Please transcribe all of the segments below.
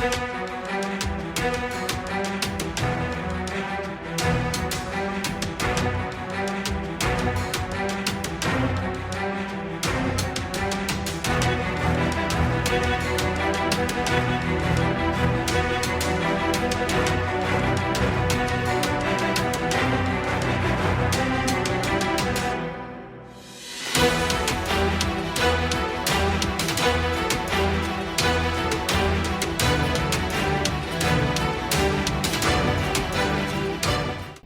Müzik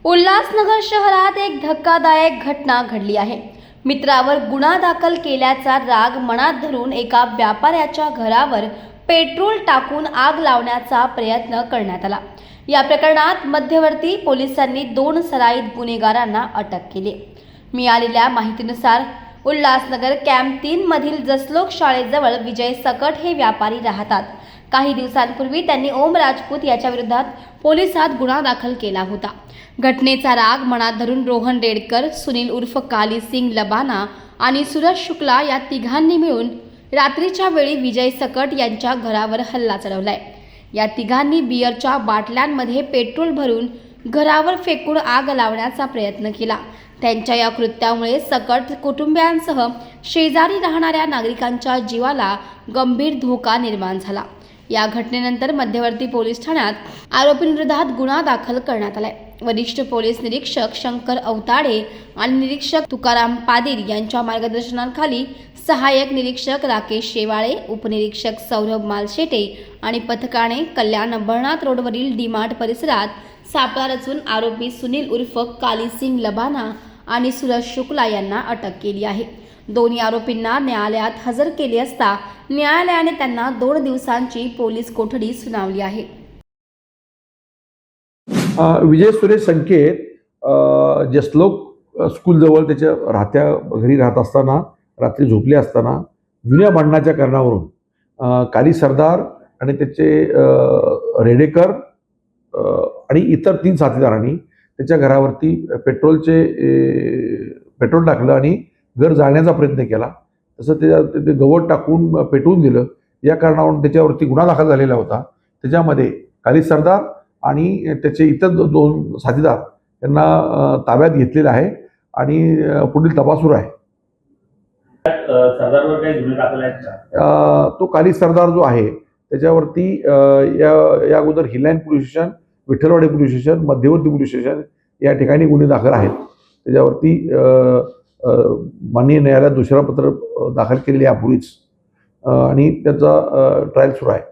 Ulhasnagar शहरात एक धक्कादायक घटना घडली आहे. मित्रावर गुन्हा दाखल केल्याचा राग मनात धरून एका व्यापाऱ्याच्या घरावर पेट्रोल टाकून आग लावण्याचा प्रयत्न करण्यात आला. या प्रकरणात मध्यवर्ती पोलिसांनी दोन सराईत गुन्हेगारांना अटक केली. मिळालेल्या माहितीनुसार उल्हासनगर कॅम्प तीन मधील जसलोक शाळेजवळ विजय सकट हे व्यापारी राहतात. काही दिवसांपूर्वी त्यांनी ओम राजपूत याच्या विरोधात पोलिसात गुन्हा दाखल केला होता. घटनेचा राग मनात धरून रोहन रेडकर सुनील उर्फ काली सिंग लबाना आणि सूरज शुक्ला या तिघांनी मिळून रात्रीच्या वेळी विजय सकट यांच्या घरावर हल्ला चढवलाय. या तिघांनी बियरच्या बाटल्यांमध्ये पेट्रोल भरून घरावर फेकून आग लावण्याचा प्रयत्न केला. त्यांच्या या कृत्यामुळे सकट कुटुंबियांसह शेजारी राहणाऱ्या नागरिकांच्या जीवाला गंभीर धोका निर्माण झाला. या घटनेनंतर मध्यवर्ती पोलीस ठाण्यात आरोपींविरोधात गुन्हा दाखल करण्यात आलाय. वरिष्ठ पोलीस निरीक्षक शंकर अवताडे आणि निरीक्षक तुकाराम पादीर यांच्या मार्गदर्शनाखाली सहाय्यक निरीक्षक राकेश शेवाळे उपनिरीक्षक सौरभ मालशेटे आणि पथकाने कल्याण अंबरनाथ रोडवरील डीमार्ट परिसरात सापळा रचून आरोपी सुनील उर्फ कालीसिंग लबाना आणि सुरज शुक्ला यांना अटक केली आहे. दोन्ही आरोपींना न्यायालयात हजर केले असता न्यायालयाने त्यांना दोन दिवसांची पोलीस कोठडी सुनावली आहे. विजय सुरेश संकेत जसलोक स्कूलजवळ त्याच्या राहत्या घरी राहत असताना रात्री झोपले असताना जुन्या भांडणाच्या कारणावरून काली सरदार आणि त्याचे रेडेकर आणि इतर तीन साथीदारांनी त्याच्या घरावरती पेट्रोलचे पेट्रोल टाकलं आणि घर जाळण्याचा प्रयत्न केला तसं त्याच्या ते गवत टाकून पेटवून दिलं. या कारणावरून त्याच्यावरती गुन्हा दाखल झालेला होता. त्याच्यामध्ये काली सरदार आणि त्याचे इतर दोन साथीदार यांना ताब्यात घेतलेलं आहे आणि पुढील तपास सुरू आहे. तो काली सरदार जो आहे त्याच्यावरती या या अगोदर Hill Line police station Vitthalwadi police station मध्यवर्ती पोलीस स्टेशन या ठिकाणी गुन्हे दाखल आहेत. त्याच्यावरती माननीय न्यायालयात दुसरा पत्र दाखल दाखल आहे यापूर्वीच. आणि त्याचा ट्रायल सुरू आहे.